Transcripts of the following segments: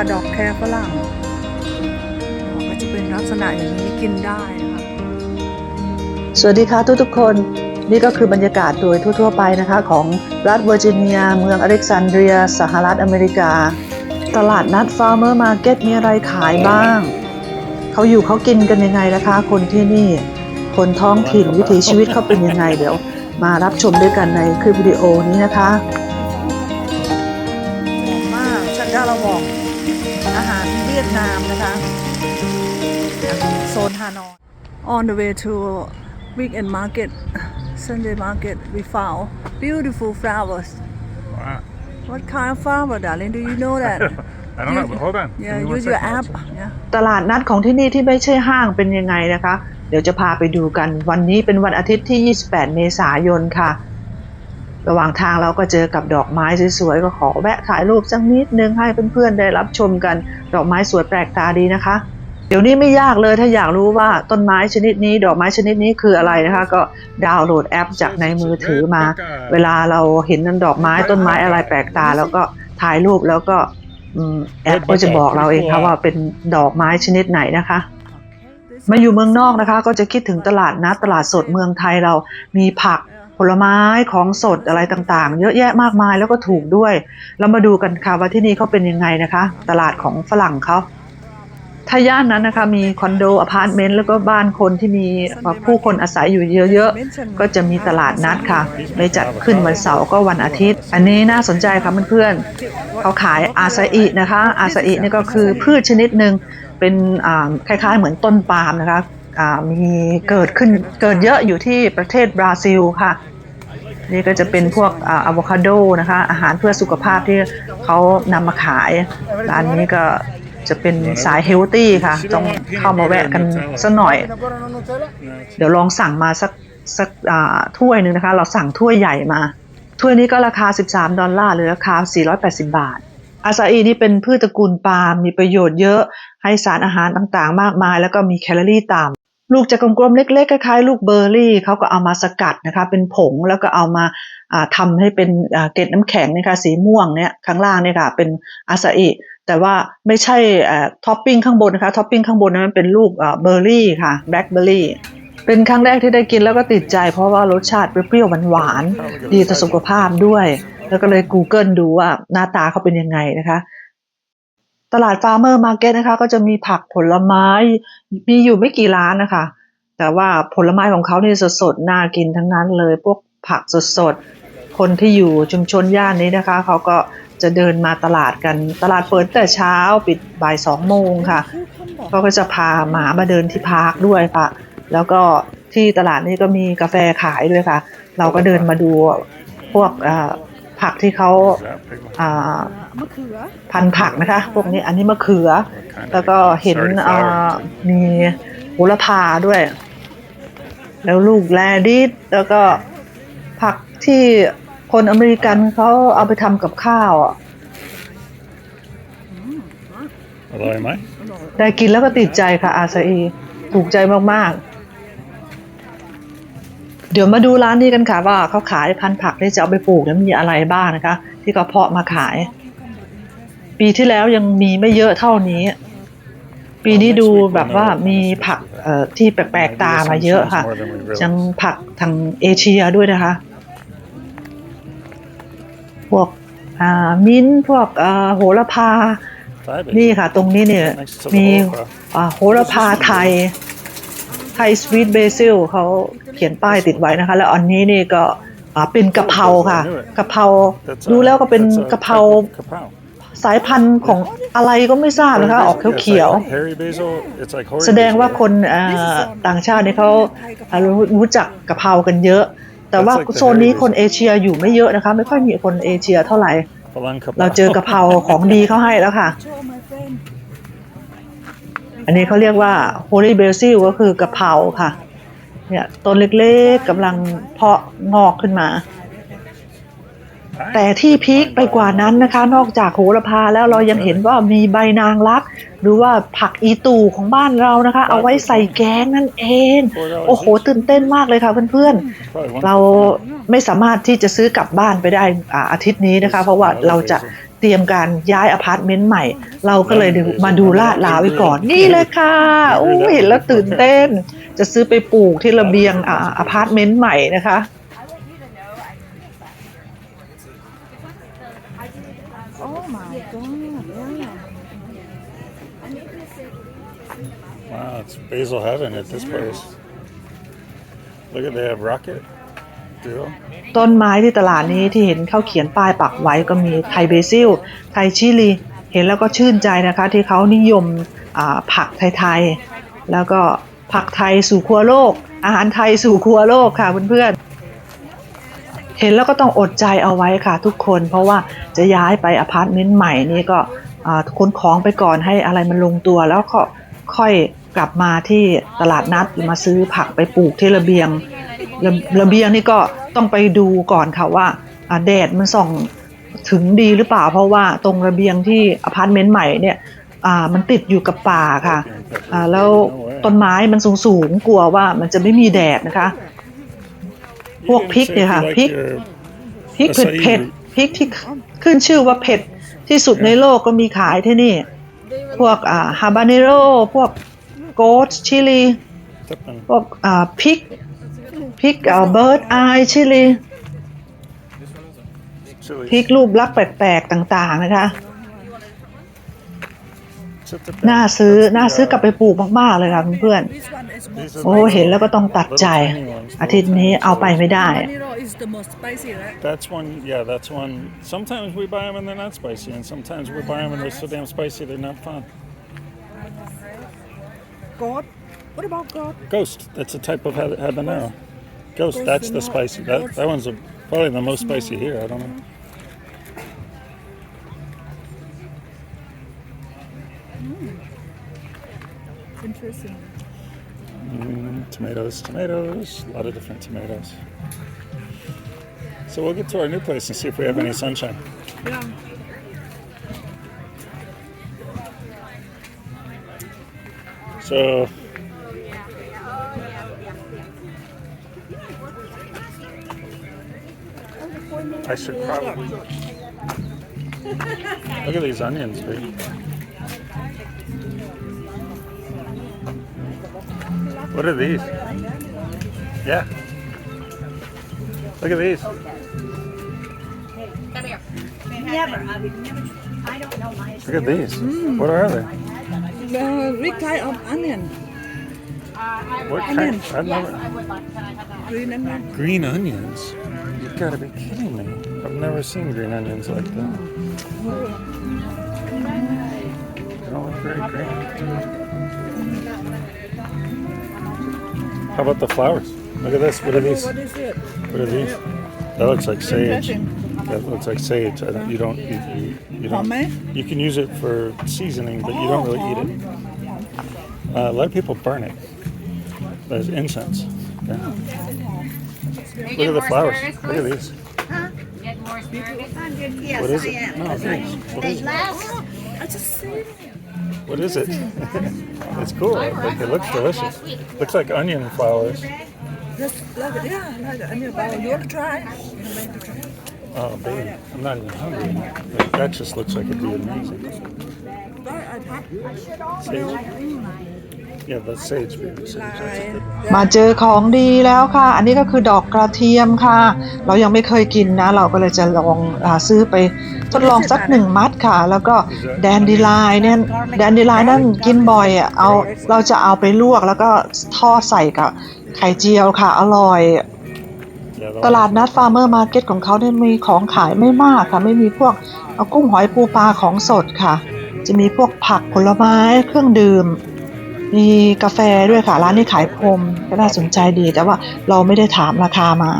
ค่ะดอกแครฝรั่งดอกก็จะเป็นลักษณะอย่างนี้กินได้นะคะสวัสดีค่ะทุกทุกๆคนนี่ก็คือบรรยากาศโดยทั่ว ๆ ไปนะคะ ของรัฐเวอร์จิเนีย เมืองอเล็กซานเดรีย สหรัฐอเมริกา ตลาดนัดฟาร์เมอร์มาร์เก็ตมีอะไรขายบ้าง เขาอยู่เขากินกันยังไงนะคะ คนที่นี่ คนท้องถิ่นวิถีชีวิตเขาเป็นยังไงเดี๋ยว มารับชมด้วยกันในคลิปวิดีโอนี้นะคะหอมมากชันดาเราบอกอาหารเวียดนามนะคะโซนฮานอย on the way to weekend market Sunday market we found beautiful flowers Wow. what kind of flower darling do you know that I don't know, but hold on. yeah Give me one use your second. app yeah ตลาดนัดของที่นี่ที่ไม่ใช่ห้างเป็นยังไงนะคะ เดี๋ยวจะพาไปดูกันวันนี้เป็นวันอาทิตย์ที่ 28 เมษายนค่ะ ระหว่างทางเราก็เจอกับดอกไม้สวยๆก็ขอแวะถ่ายรูปสักนิดนึงให้เพื่อนๆได้รับชมกัน ดอกไม้สวยแปลกตาดีนะคะ เดี๋ยวนี้ไม่ยากเลยถ้าอยากรู้ว่าต้นไม้ชนิดนี้ ดอกไม้ชนิดนี้คืออะไรนะคะ ก็ดาวน์โหลดแอปจากในมือถือมา เวลาเราเห็นดอกไม้ต้นไม้อะไรแปลกตา แล้วก็ถ่ายรูปแล้วก็อืมแอปก็จะบอกเราเองค่ะว่าเป็นดอกไม้ชนิดไหนนะคะมาอยู่เมืองนอกนะคะ ก็จะคิดถึงตลาดนัดตลาดสดเมืองไทยเรามีผัก ผลไม้ของสดอะไรต่างๆ เยอะแยะมากมายแล้วก็ถูกด้วย เรามาดูกันค่ะว่าที่นี่เขาเป็นยังไงนะคะ ตลาดของฝรั่งเขาถ้าย่านนั้นนะคะมีคอนโดอพาร์ตเมนต์แล้วก็บ้านคนที่มีผู้คนอาศัยอยู่เยอะๆ ก็จะมีตลาดนัดค่ะไม่จัดขึ้นวันเสาร์ก็วันอาทิตย์ อันนี้น่าสนใจค่ะเพื่อนๆเขาขายอาซาอินะคะ อาซาอินี่ก็คือพืชชนิดหนึ่งเป็นคล้ายๆเหมือนต้นปาล์มนะคะ มีเกิดขึ้นเกิดเยอะอยู่ที่ประเทศบราซิลค่ะ นี่ก็จะเป็นพวกอะโวคาโดนะคะ อาหารเพื่อสุขภาพที่เขานำมาขาย ร้านนี้ก็จะเป็นสายเฮลตี้ค่ะ ต้องเข้ามาแวะกันสักหน่อย เดี๋ยวลองสั่งมาสักสักอ่าถ้วยหนึ่งนะคะ เราสั่งถ้วยใหญ่มา ถ้วยนี้ก็ราคา 13 ดอลลาร์หรือราคา 480 บาท อาซาอีนี่เป็นพืชตระกูลปาล์มมีประโยชน์เยอะให้สารอาหารต่างๆ มากมาย แล้วก็มีแคลอรี่ต่ำ ลูกจะกลมๆเล็กๆคล้ายๆลูกเบอร์รี่เขาก็เอามาสกัดนะคะเป็นผงแล้วก็เอามาอ่าทำให้เป็นเกล็ดน้ำแข็งนะคะสีม่วงเนี่ยข้างล่างเนี่ยค่ะเป็นอาซาอิแต่ว่าไม่ใช่ท็อปปิ้งข้างบนนะคะท็อปปิ้งข้างบนนั้นมันเป็นลูกเบอร์รี่ค่ะแบล็คเบอร์รี่เป็นครั้งแรกที่ได้กินแล้วก็ติดใจ เพราะว่ารสชาติเปรี้ยวหวานๆดีต่อสุขภาพด้วย แล้วก็เลย Google ดูว่าหน้าตาเขาเป็นยังไงนะคะ ตลาดฟาร์มเมอร์มาร์เก็ตนะคะ ก็จะมีผักผลไม้ มีอยู่ไม่กี่ร้านนะคะ แต่ว่าผลไม้ของเขาเนี่ยสดๆ น่ากินทั้งนั้นเลย พวกผักสดๆ คนที่อยู่ชุมชนย่านนี้นะคะ เขาก็จะเดินมาตลาดกัน ตลาดเปิดแต่เช้าปิดบ่ายสองโมงค่ะเขาก็จะพาหมามาเดินที่พาร์คด้วยค่ะ แล้วก็ที่ตลาดนี้ก็มีกาแฟขายด้วยค่ะ เราก็เดินมาดูพวก ผักที่เขา Is that big one? อ่ามะเขือพันธุ์ผักนะคะ พวกนี้อันนี้มะเขือ Kind of แล้วก็เห็น started อ่า flowering. มีโหระพาด้วย แล้วลูกแรดิสแล้วก็ผักที่คนอเมริกันเขาเอาไปทำกับข้าวอะ Hello, am I? ได้กินแล้วก็ติดใจค่ะอาซาอีถูกใจมาก ๆ เดี๋ยวมาดูร้านนี้กันค่ะว่าเขาขายพันธุ์ผักที่จะเอาไปปลูกแล้วมีอะไรบ้างนะคะ ที่เขาเพาะมาขาย ปีที่แล้วยังมีไม่เยอะเท่านี้ ปีนี้ดูแบบว่ามีผักที่แปลกๆตามาเยอะค่ะยังผักทางเอเชียด้วยนะคะ พวกมิ้นพวกโหระพา นี่ค่ะ ตรงนี้เนี่ยมีโหระพาไทย ทยสวีทเบซิลเขาเขียนป้ายติดไว้นะคะ แล้วอันนี้นี่ก็อ่าเป็นกะเพราค่ะกะเพราดูแล้วก็เป็นกะเพราสายพันธุ์ของอะไรก็ไม่ทราบนะคะออกเขียวๆแสดงว่าคนอ่าต่างชาติเนี่ยเขาอ่ารู้รู้จักกะเพรากันเยอะ แต่ว่าโซนนี้คนเอเชียอยู่ไม่เยอะนะคะ ไม่ค่อยมีคนเอเชียเท่าไหร่ เราเจอกะเพราของดีเขาให้แล้วค่ะ อันนี้เขาเรียกว่า holy basil ก็คือกะเพราค่ะ เนี่ยต้นเล็กๆกำลังเพาะงอกขึ้นมา แต่ที่พีคไปกว่านั้นนะคะ นอกจากโหระพาแล้วเรายังเห็นว่ามีใบนางรัก หรือว่าผักอีตูของบ้านเรานะคะ เอาไว้ใส่แกงนั่นเอง โอ้โห ตื่นเต้นมากเลยค่ะเพื่อนๆ เราไม่สามารถที่จะซื้อกลับบ้านไปได้อ่าอาทิตย์นี้นะคะ เพราะว่าเราจะ เตรียมการย้ายอพาร์ตเมนต์ใหม่ เราก็เลยดูมาดูลาดลาวไว้ก่อน นี่เลยค่ะโอ้เห็นแล้วตื่นเต้น จะซื้อไปปลูกที่ระเบียงอ่าอพาร์ตเมนต์ใหม่นะคะ Oh my god yeah Wow, it's basil heaven at this place. Look at they have rocket. ต้นไม้ที่ตลาดนี้ที่เห็นเขาเขียนป้ายปักไว้ก็มีไทยเบซิล ไทยชิลี เห็นแล้วก็ชื่นใจนะคะที่เขานิยมผักไทยๆ แล้วก็ผักไทยสู่ครัวโลก อาหารไทยสู่ครัวโลกค่ะเพื่อนๆ เห็นแล้วก็ต้องอดใจเอาไว้ค่ะทุกคนเพราะว่าจะย้ายไปอพาร์ตเมนต์ใหม่นี่ก็ขนของไปก่อนให้อะไรมันลงตัวแล้วก็ค่อยกลับมาที่ตลาดนัดมาซื้อผักไปปลูกที่ระเบียง ระระเบียงนี่ก็ต้องไปดูก่อนค่ะว่าอ่าแดดมันส่องถึงดีหรือเปล่า เพราะว่าตรงระเบียงที่อพาร์ตเมนต์ใหม่เนี่ยอ่ามันติดอยู่กับป่าค่ะอ่าแล้วต้นไม้มันสูงสูงๆกลัวว่ามันจะไม่มีแดดนะคะ พวกพริกเนี่ยค่ะพริกพริกเผ็ดเผ็ดๆพริกที่ขึ้นชื่อว่าเผ็ดที่สุดในโลกก็มีขายที่นี่ พวกอ่าฮาบาเนโรพวกโกสชิลีพวกอ่าพริก พริกเอ่อเบิร์ดไอชิลีพริกรูปลักษณ์แปลกๆต่างๆนะคะ น่าซื้อ น่าซื้อกลับไปปลูกมากๆเลยค่ะเพื่อน this one is most ๆโอ้เห็นแล้วก็ต้องตัดใจ อาทิตย์นี้เอาไปไม่ได้ habanero is the most spicy right That's one, yeah, that's one. Sometimes we buy them and they're not spicy, and sometimes we buy them and they're so damn spicy they're not fun. goat what about goat Ghost, that's a type of ha- habanero. Ghost, that's the spicy. That that one's a, probably the most spicy here. I don't know. interesting Mm, tomatoes, tomatoes, a lot of different tomatoes. So we'll get to our new place and see if we have any sunshine. yeah So. I should probably look at these onions, dude. What are these? Yeah. Look at these. Never. I don't know. Look at these. What are they? the which kind of onion What kind? I've never. Green onion Green onions? You've got to be kidding me. I've never seen green onions like that. They don't look very green. How about the flowers? Look at this. What are these? what is it What are these? That looks like sage. That looks like sage. I don't, you don't. You, you, you don't. You can use it for seasoning, but you don't really eat it. Uh, a lot of people burn it as incense. Yeah. Look at the flowers. Look at these. Get more asparagus? What is it? No, oh, thanks. What is it? I just see What is it? it's cool. Like, it looks delicious. Looks like onion flowers. just like yeah like the onion flower you want to try you want to try Oh, baby. I'm not even hungry. But that just looks like it'd be amazing. Try, I have Sage. Yeah, that's sage, baby. Sage. That's a good มาเจอของดีแล้วค่ะ อันนี้ก็คือดอกกระเทียมค่ะ เรายังไม่เคยกินนะ เราก็เลยจะลองอซื้อไปทดลองสักหนึ่งมัดค่ะ แล้วก็แดนดีไลน์เนี่ยแดนดีไลน์นั่นกินบ่อยอะเอาเราจะเอาไปลวกแล้วก็ทอดใส่กับไข่เจียวค่ะ อร่อย ตลาดนัดฟาร์เมอร์มาร์เก็ตของเขาเนี่ยมีของขายไม่มากค่ะ ไม่มีพวกเอากุ้งหอยปูปลาของสดค่ะ จะมีพวกผักผลไม้เครื่องดื่ม มีกาแฟด้วยค่ะ ร้านนี้ขายพรมก็น่าสนใจดี แต่ว่าเราไม่ได้ถามราคามา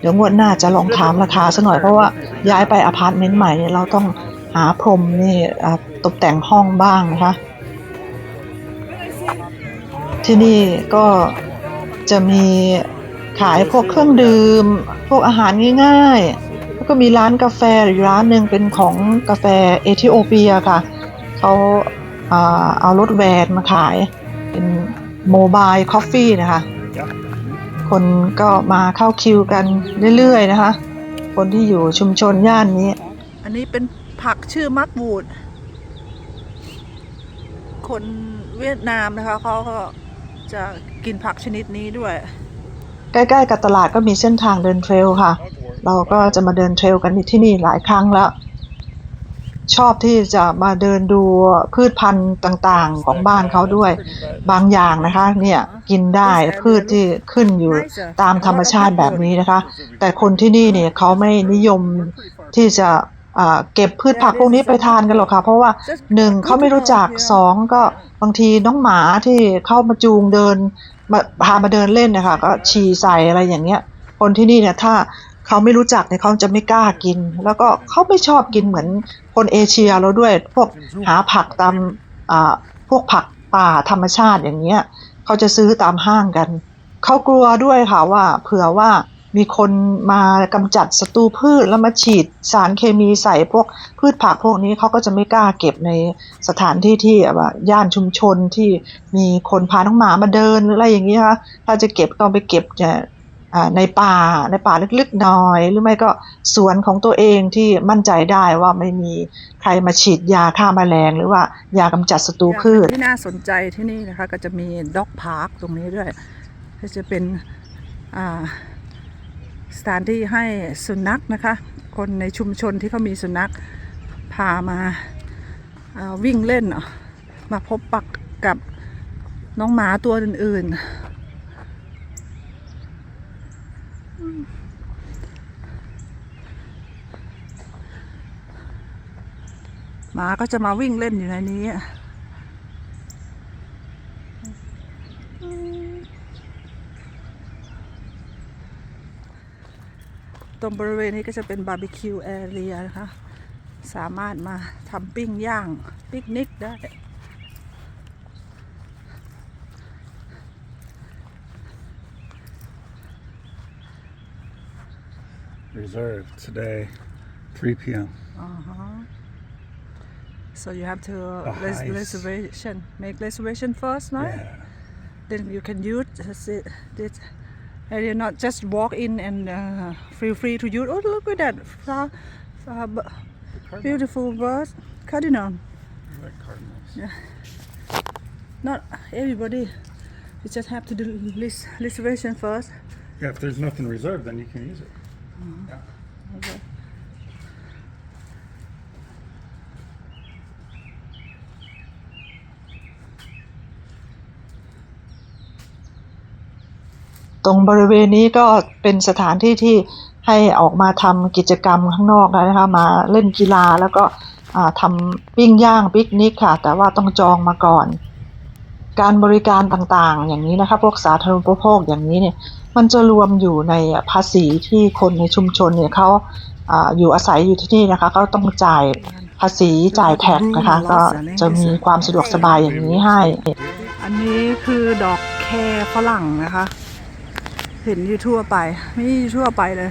เดี๋ยวงวดหน้าจะลองถามราคาซะหน่อยเพราะว่าย้ายไปอพาร์ตเมนต์ใหม่เราต้องหาพรมนี่ตกแต่งห้องบ้างนะคะ ที่นี่ก็จะมีขายพวกเครื่องดื่ม พวกอาหารง่ายๆ แล้วก็มีร้านกาแฟอยู่ร้านหนึ่งเป็นของกาแฟเอธิโอเปียค่ะ เขาอ่าเอารถแวนมาขาย เป็นโมบายคอฟฟี่นะคะ Yeah. คนก็มาเข้าคิวกันเรื่อยๆนะคะ คนที่อยู่ชุมชนย่านนี้ อันนี้เป็นผักชื่อมักบูด คนเวียดนามนะคะเขาก็จะกินผักชนิดนี้ด้วย ใกล้ๆกับตลาดก็มีเส้นทางเดินเทรลค่ะ เราก็จะมาเดินเทรลกันที่นี่หลายครั้งแล้ว ชอบที่จะมาเดินดูพืชพันธุ์ต่างๆ ของบ้านเขาด้วย บางอย่างนะคะ เนี่ยกินได้พืชที่ขึ้นอยู่ตามธรรมชาติแบบนี้นะคะ แต่คนที่นี่เนี่ยเขาไม่นิยมที่จะอ่าเก็บพืชผักพวกนี้ไปทานกันหรอกค่ะ เพราะว่าหนึ่งเขาไม่รู้จักสองก็บางทีน้องหมาที่เข้ามาจูงเดินมาพามาเดินเล่นนะคะก็ฉี่ใส่อะไรอย่างเงี้ย คนที่นี่เนี่ยถ้า เขาไม่รู้จักเนี่ยเขาจะไม่กล้ากิน แล้วก็เขาไม่ชอบกินเหมือนคนเอเชียเราด้วย พวกหาผักตามพวกผักป่าธรรมชาติอย่างเงี้ยเขาจะซื้อตามห้างกัน เขากลัวด้วยค่ะว่าเผื่อว่ามีคนมากำจัดศัตรูพืชแล้วมาฉีดสารเคมีใส่พวกพืชผักพวกนี้เขาก็จะไม่กล้าเก็บในสถานที่ที่แบบย่านชุมชนที่มีคนพาน้องหมามาเดินหรืออะไรอย่างนี้นะคะถ้าจะเก็บต้องไปเก็บเนี่ย ในป่าในป่าลึกๆหน่อย หรือไม่ก็สวนของตัวเองที่มั่นใจได้ว่าไม่มีใครมาฉีดยาฆ่าแมลงหรือว่ายากำจัดศัตรูพืชที่น่าสนใจที่นี่นะคะก็จะมีด็อกพาร์คตรงนี้ด้วยก็จะเป็นสถานที่ให้สุนัขนะคะ คนในชุมชนที่เขามีสุนัขพามาาวิ่งเล่นมาพบปักกับน้องหมาตัวอื่นๆ หมาก็จะมาวิ่งเล่นอยู่ในนี้ตรงบริเวณนี้ก็จะเป็นบาร์บีคิวแอเรียนะคะ สามารถมาทำปิ้งย่าง ปิกนิกได้ Reserved today, 3 p.m. Uh-huh. So you have to res- highest- reservation, make reservation first, right? Yeah. Then you can use this, this and you not just walk in and uh, feel free to use. Oh, look at that flower, beautiful bird, cardinal. Like cardinals. Yeah. Not everybody. You just have to do list reservation first. Yeah, if there's nothing reserved, then you can use it. ตรงบริเวณนี้ก็เป็นสถานที่ที่ให้ออกมาทำกิจกรรมข้างนอกนะคะมาเล่นกีฬาแล้วก็ทำปิ้งย่างปิกนิกค่ะ แต่ว่าต้องจองมาก่อน การบริการต่างๆ อย่างนี้นะคะพวกสาธารณูปโภคอย่างนี้เนี่ย มันจะรวมอยู่ในภาษีที่คนในชุมชนเนี่ยเขาอ่าอยู่อาศัยอยู่ที่นี่นะคะเขาต้องจ่ายภาษีจ่ายแท็กนะคะ ก็จะมีความสะดวกสบายอย่างนี้ให้ อันนี้คือดอกแครฝรั่งนะคะ เห็นอยู่ทั่วไปไม่อยู่ทั่วไปเลย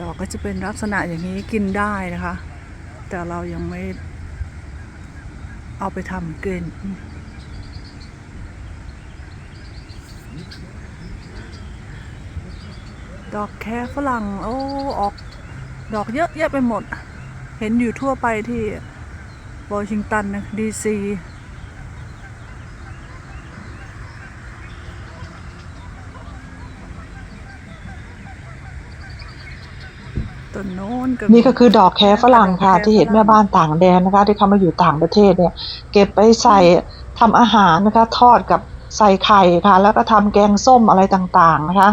ดอกก็จะเป็นลักษณะอย่างนี้กินได้นะคะ แต่เรายังไม่เอาไปทำเกินดอกแครฝรั่ง โอ้ออก ดอกเยอะแยะไปหมด เห็นอยู่ทั่วไปที่วอชิงตันนะดีซี ต้นโน้นก็มีนี่ก็คือดอกแคฝรั่งค่ะ ที่เห็นแม่บ้านต่างแดนนะคะ ที่เขามาอยู่ต่างประเทศเนี่ย เก็บไปใส่ทำอาหารนะคะ ทอดกับใส่ไข่ค่ะ แล้วก็ทำแกงส้มอะไรต่างๆนะคะ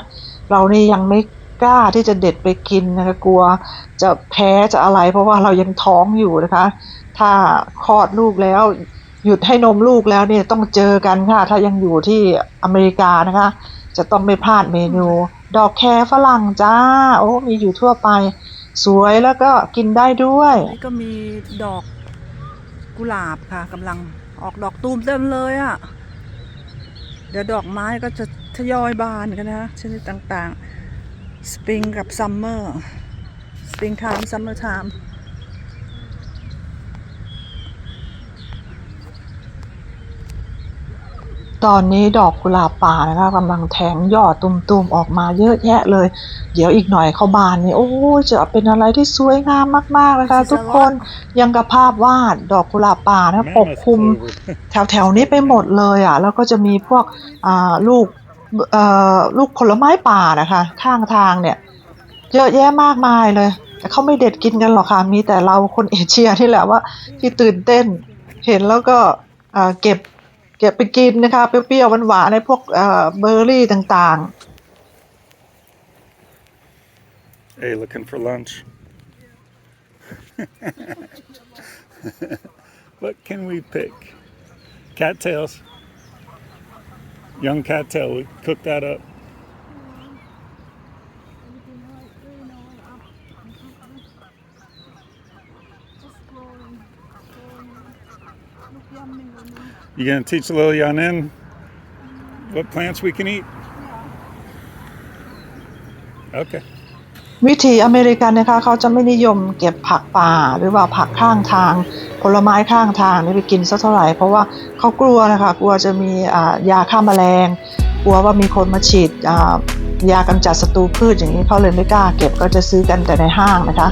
เรานี่ยังไม่กล้าที่จะเด็ดไปกินนะคะกลัวจะแพ้จะอะไร เพราะว่าเรายังท้องอยู่นะคะ ถ้าคลอดลูกแล้วหยุดให้นมลูกแล้วเนี่ยต้องเจอกันค่ะ ถ้ายังอยู่ที่อเมริกานะคะ จะต้องไม่พลาดเมนู ดอกแครฝรั่งจ้า โอ้มีอยู่ทั่วไป สวยแล้วก็กินได้ด้วย นี่ก็มีดอกกุหลาบค่ะกำลังออกดอกตูมเต็มเลยอะ่ะ เดี๋ยวดอกไม้ก็จะทยอยบานกันนะคะชนิดต่างๆ สปริงกับซัมเมอร์ สปริงไทม์ซัมเมอร์ไทม์ ตอนนี้ดอกกุหลาบป่านะคะกำลังแทงยอดตุ่มๆออกมาเยอะแยะเลย เดี๋ยวอีกหน่อยเขาบานนี่โอ้ยจะเป็นอะไรที่สวยงามมากๆเลยค่ะทุกคนยังกับภาพวาดดอกกุหลาบป่านะปก Mammoth คลุม clover. แถวแถวๆนี้ไปหมดเลยอะแล้วก็จะมีพวกอ่าลูกเอ่อลูกผลไม้ป่านะคะข้างทางเนี่ยเยอะแยะมากมายเลย แต่เขาไม่เด็ดกินกันหรอกค่ะมีแต่เราคนเอเชียนี่แหละว่าที่ตื่นเต้น เห็นแล้วก็อ่าเก็บ เก็บไปกินนะคะ เปรี้ยวๆหวานๆในพวกเอ่อเบอร์รี่ต่างๆ Hey, looking for lunch. what can we pick? Cattails. Young cattail. We cook that up. You gonna teach Lil Yanin what plants we can eat? Okay. วิธีอเมริกันนะคะเขาจะไม่นิยมเก็บผักป่าหรือว่าผักข้างทาง ผลไม้ข้างทางนี่ไปกินสักเท่าไหร่เพราะว่าเขากลัวนะคะกลัวจะมียาฆ่าแมลง กลัวว่ามีคนมาฉีดยากำจัดศัตรูพืชอย่างนี้เขาเลยไม่กล้าเก็บก็จะซื้อกันแต่ในห้างนะคะ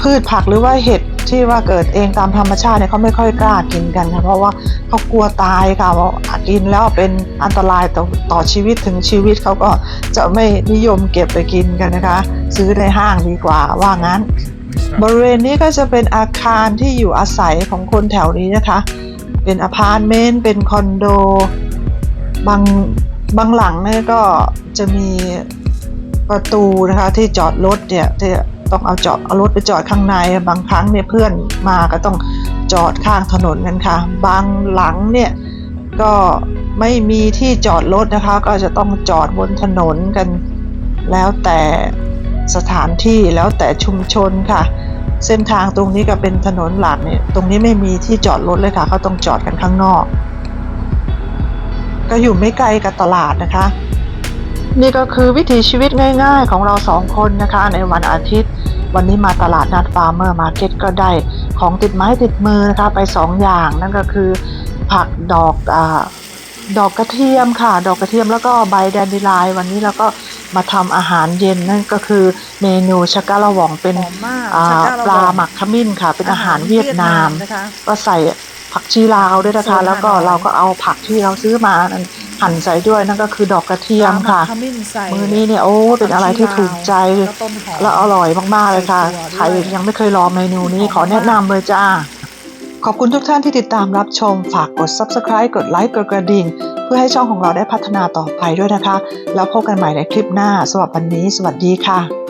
พืชผักหรือว่าเห็ด ที่ว่าเกิดเองตามธรรมชาติเนี่ยเขาไม่ค่อยกล้ากินกันค่ะเพราะว่าเขากลัวตายค่ะว่ากินแล้วเป็นอันตรายต่อต่อชีวิตถึงชีวิตเขาก็จะไม่นิยมเก็บไปกินกันนะคะ ซื้อในห้างดีกว่าว่างั้น บริเวณนี้ก็จะเป็นอาคารที่อยู่อาศัยของคนแถวนี้นะคะ เป็นอพาร์ตเมนต์เป็นคอนโดบางบางหลังเนี่ยก็จะมีประตูนะคะที่จอดรถเนี่ยที่ ต้องเอาจอดเอารถไปจอดข้างในบางครั้งเนี่ยเพื่อนมาก็ต้องจอดข้างถนนกันค่ะ บางหลังเนี่ยก็ไม่มีที่จอดรถนะคะ ก็จะต้องจอดบนถนนกัน แล้วแต่สถานที่แล้วแต่ชุมชนค่ะ เส้นทางตรงนี้ก็เป็นถนนหลักเนี่ยตรงนี้ไม่มีที่จอดรถเลยค่ะเขาต้องจอดกันข้างนอก ก็อยู่ไม่ไกลกับตลาดนะคะ นี่ก็คือวิถีชีวิตง่าย ๆ ของเราสองคนนะคะ ในวันอาทิตย์ วันนี้มาตลาดนัดฟาร์มเมอร์มาร์เก็ตก็ได้ของติดไม้ติดมือนะคะไปสองอย่างนั่นก็คือผักดอกอาดอกกระเทียมค่ะ ดอกกระเทียมแล้วก็ใบแดนดิไลน์วันนี้เราก็มาทำอาหารเย็นนั่นก็คือเมนูชักกะละหว่องเป็นหอมมากอ่าชักกะละปลาว่องหมักขมิ้นค่ะ เป็นอาหารเวียดนามนะคะก็ใส่ผักชีลาวด้วยนะคะโซนฮานอยแล้วก็เราก็เอาผักที่เราซื้อมานั้น หั่นใส่ด้วยนั่นก็คือดอกกระเทียมค่ะปลาหกขมิ้นใส่มือนี้เนี่ยโอ้เป็นอะไรที่ถูกใจแล้วต้นหอมและอร่อยมากๆเลยค่ะใส่ถั่วด้วยใครยังไม่เคยลองเมนูนี้หอมขอแนะนำมากเลยจ้า ขอบคุณทุกท่านที่ติดตามรับชม ฝากกด subscribe กดไลค์กดกระดิ่ง เพื่อให้ช่องของเราได้พัฒนาต่อไปด้วยนะคะ แล้วพบกันใหม่ในคลิปหน้าสำหรับวันนี้ สวัสดีค่ะ